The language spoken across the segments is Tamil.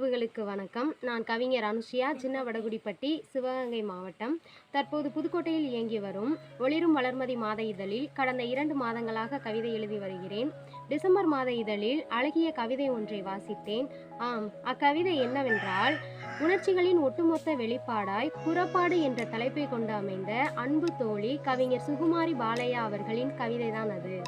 உறவுகளுக்கு வணக்கம். நான் கவிஞர் அனுஷியா சின்ன வடகுடிப்பட்டி சிவகங்கை மாவட்டம். தற்போது புதுக்கோட்டையில் இயங்கி வரும் ஒளிரும் வளர்மதி மாத இதழில் கடந்த இரண்டு மாதங்களாக கவிதை எழுதி வருகிறேன். டிசம்பர் மாத இதழில் அழகிய கவிதை ஒன்றை வாசித்தேன். ஆம் அக்கவிதை என்னவென்றால் உணர்ச்சிகளின் ஒட்டுமொத்த வெளிப்பாடாய் புறப்பாடு என்ற தலைப்பை கொண்டு அமைந்த அன்பு தோழி கவிஞர் சுகுமாரி பாலையா அவர்களின் கவிதைதான் அது.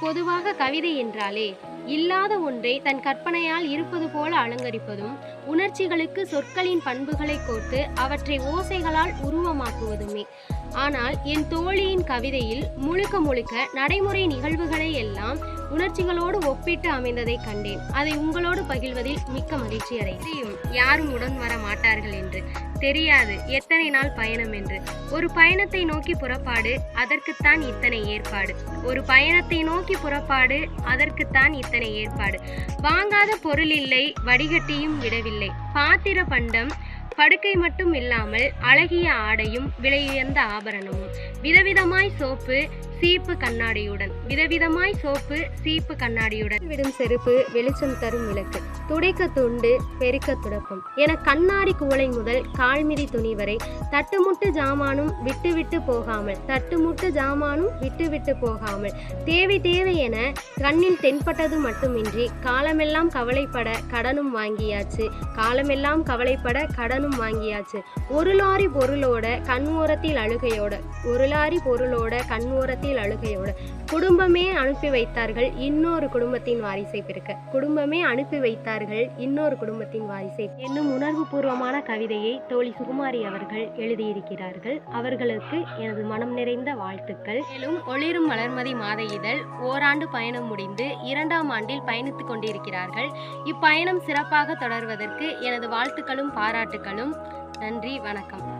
பொதுவாக கவிதை என்றாலே இல்லாத ஒன்றை தன் கற்பனையால் இருப்பது போல அலங்கரிப்பதும் உணர்ச்சிகளுக்கு சொற்களின் பண்புகளை கோர்த்து அவற்றை ஓசைகளால் உருவமாக்குவதுமே. ஆனால் என் தோழியின் கவிதையில் முழுக்க முழுக்க நடைமுறை நிகழ்வுகளை எல்லாம் உணர்ச்சிகளோடு ஒப்பிட்டு அமைந்ததை கண்டேன். அதை உங்களோடு பகிர்வதில் மிக்க மகிழ்ச்சி அடைந்தேன் யாரும் உடன் வர மாட்டார்கள் என்று. தெரியாது. எத்தனை நாள் பயணம் என்று. ஒரு பயணத்தை நோக்கி புறப்பாடு அதற்குத்தான் இத்தனை ஏற்பாடு. ஒரு பயணத்தை நோக்கி புறப்பாடு அதற்குத்தான் இத்தனை ஏற்பாடு. வாங்காத பொருள் இல்லை வடிகட்டியும் விடவில்லை. பாத்திர பண்டம் படுக்கை மட்டும் இல்லாமல் அழகிய ஆடையும் விலையுயர்ந்த ஆபரணமும். விதவிதமாய் சோப்பு சீப்பு கண்ணாடியுடன். விதவிதமாய் சோப்பு சீப்பு கண்ணாடியுடன். விடும் செருப்பு வெளிச்சம் தரும் விளக்கு. துடைக்க துண்டு பெருக்க துடப்பம் என கண்ணாடி குவளை முதல் கால்மிதி துணி வரை தட்டுமுட்டு ஜாமானும் விட்டு விட்டு போகாமல் தட்டுமுட்டு ஜாமானும் விட்டு விட்டு போகாமல். தேவை தேவை என கண்ணில் தென்பட்டது மட்டுமின்றி காலமெல்லாம் கவலைப்பட கடனும் வாங்கியாச்சு. காலமெல்லாம் கவலைப்பட கடனும் வாங்கியாச்சு. ஒரு லாரி பொருளோட கண் ஓரத்தில் அழுகையோட ஒரு லாரி பொருளோட கண் ஓரத்தில் கண்ணோரத்தில் அழுகையோடு குடும்பமே அனுப்பி வைத்தார்கள் இன்னொரு குடும்பத்தின் வாரிசை பிறக்க. குடும்பமே அனுப்பி வைத்தார்கள் இன்னொரு குடும்பத்தின் வாரிசை என்னும் உணர்வு பூர்வமான கவிதையை தோழி சுகுமாரி அவர்கள் எழுதியிருக்கிறார்கள். அவர்களுக்கு எனது மனம் நிறைந்த வாழ்த்துக்கள். மேலும் ஒளிரும் வளர்மதி மாத இதழ் ஓராண்டு பயணம் முடிந்து இரண்டாம் ஆண்டில் பயணித்துக் கொண்டிருக்கிறார்கள். இப்பயணம் சிறப்பாக தொடர்வதற்கு எனது வாழ்த்துக்களும் பாராட்டுக்களும். நன்றி வணக்கம்.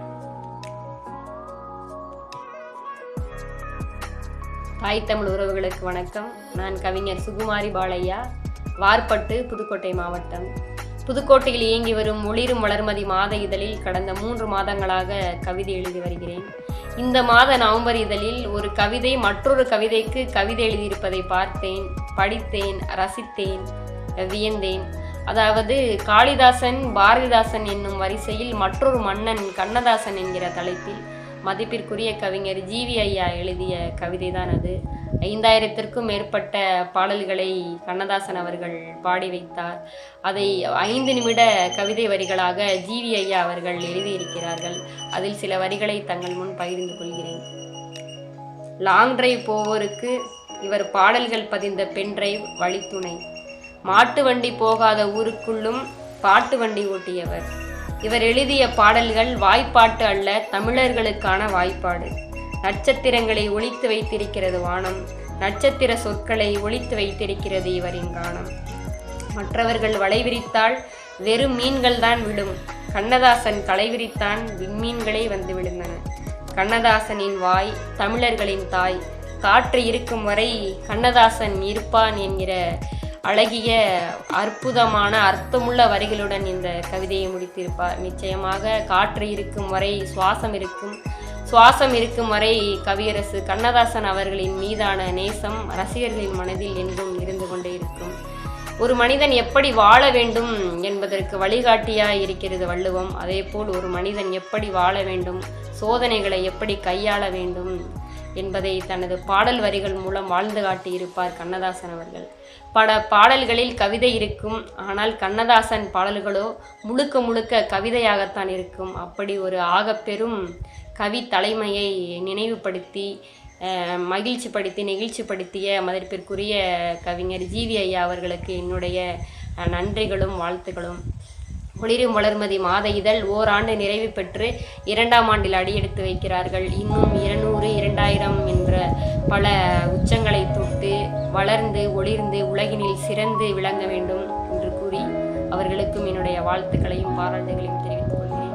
தாய் தமிழ் உறவுகளுக்கு வணக்கம். நான் கவிஞர் சுகுமாரி பாலையா வார்பட்டு புதுக்கோட்டை மாவட்டம். புதுக்கோட்டையில் இயங்கி வரும் ஒளிரும் வளர்மதி மாத இதழில் கடந்த மூன்று மாதங்களாக கவிதை எழுதி வருகிறேன். இந்த மாத நவம்பர் இதழில் ஒரு கவிதை மற்றொரு கவிதைக்கு கவிதை எழுதியிருப்பதை பார்த்தேன் படித்தேன் ரசித்தேன் வியந்தேன். அதாவது காளிதாசன் பாரதிதாசன் என்னும் வரிசையில் மற்றொரு மன்னன் கண்ணதாசன் என்கிற தலைப்பில் மதிப்பிற்குரிய கவிஞர் ஜிவி ஐயா எழுதிய கவிதை தான் அது. ஐந்தாயிரத்திற்கும் மேற்பட்ட பாடல்களை கண்ணதாசன் அவர்கள் பாடி வைத்தார். அதை ஐந்து நிமிட கவிதை வரிகளாக ஜிவி ஐயா அவர்கள் எழுதியிருக்கிறார்கள். அதில் சில வரிகளை தங்கள் முன் பகிர்ந்து கொள்கிறேன். லாங் டிரைவ் போவோருக்கு இவர் பாடல்கள் பதிந்த பென் டிரைவ் வழித்துணை. மாட்டு வண்டி போகாத ஊருக்குள்ளும் பாட்டு வண்டி ஓட்டியவர். இவர் எழுதிய பாடல்கள் வாய்ப்பாட்டு அல்ல தமிழர்களுக்கான வாய்ப்பாடு. நட்சத்திரங்களை ஒழித்து வைத்திருக்கிறது வானம் நட்சத்திர சொற்களை ஒழித்து வைத்திருக்கிறது இவரின் கானம். மற்றவர்கள் வலை விரித்தால் வெறும் மீன்கள் தான் விடும். கண்ணதாசன் கலை விரித்தான் விண்மீன்களே வந்து விழுந்தன. கண்ணதாசனின் வாய் தமிழர்களின் தாய். காற்று இருக்கும் வரை கண்ணதாசன் இருப்பான் என்கிற அழகிய அற்புதமான அர்த்தமுள்ள வரிகளுடன் இந்த கவிதையை முடித்திருப்பார். நிச்சயமாக காற்று இருக்கும் வரை சுவாசம் இருக்கும். சுவாசம் இருக்கும் வரை கவியரசு கண்ணதாசன் அவர்களின் மீதான நேசம் ரசிகர்களின் மனதில் என்றும் இருந்து கொண்டே இருக்கும். ஒரு மனிதன் எப்படி வாழ வேண்டும் என்பதற்கு வழிகாட்டியாக இருக்கிறது வள்ளுவம். அதேபோல் ஒரு மனிதன் எப்படி வாழ வேண்டும்? சோதனைகளை எப்படி கையாள வேண்டும்? என்பதை தனது பாடல் வரிகள் மூலம் வாழ்ந்து காட்டியிருப்பார் கண்ணதாசன் அவர்கள். பல பாடல்களில் கவிதை இருக்கும் ஆனால் கண்ணதாசன் பாடல்களோ முழுக்க முழுக்க கவிதையாகத்தான் இருக்கும். அப்படி ஒரு ஆகப்பெரும் கவி தலைமையை நினைவுபடுத்தி அஹ், மகிழ்ச்சிப்படுத்தி நெகிழ்ச்சிப்படுத்திய மதிப்பிற்குரிய கவிஞர் ஜிவி ஐயா அவர்களுக்கு என்னுடைய நன்றிகளும் வாழ்த்துக்களும் ஒளிரும் வளர்மதி மாத இதழ் ஓராண்டு நிறைவு பெற்று இரண்டாம் ஆண்டில் அடியெடுத்து வைக்கிறார்கள். இன்னும் இருநூறு இரண்டாயிரம் என்ற பல உச்சங்களை தொட்டு வளர்ந்து ஒளிர்ந்து உலகினில் சிறந்து விளங்க வேண்டும் என்று கூறி அவர்களுக்கும் என்னுடைய வாழ்த்துக்களையும் பாராட்டுகளையும் தெரிவித்துக் கொள்கிறேன்.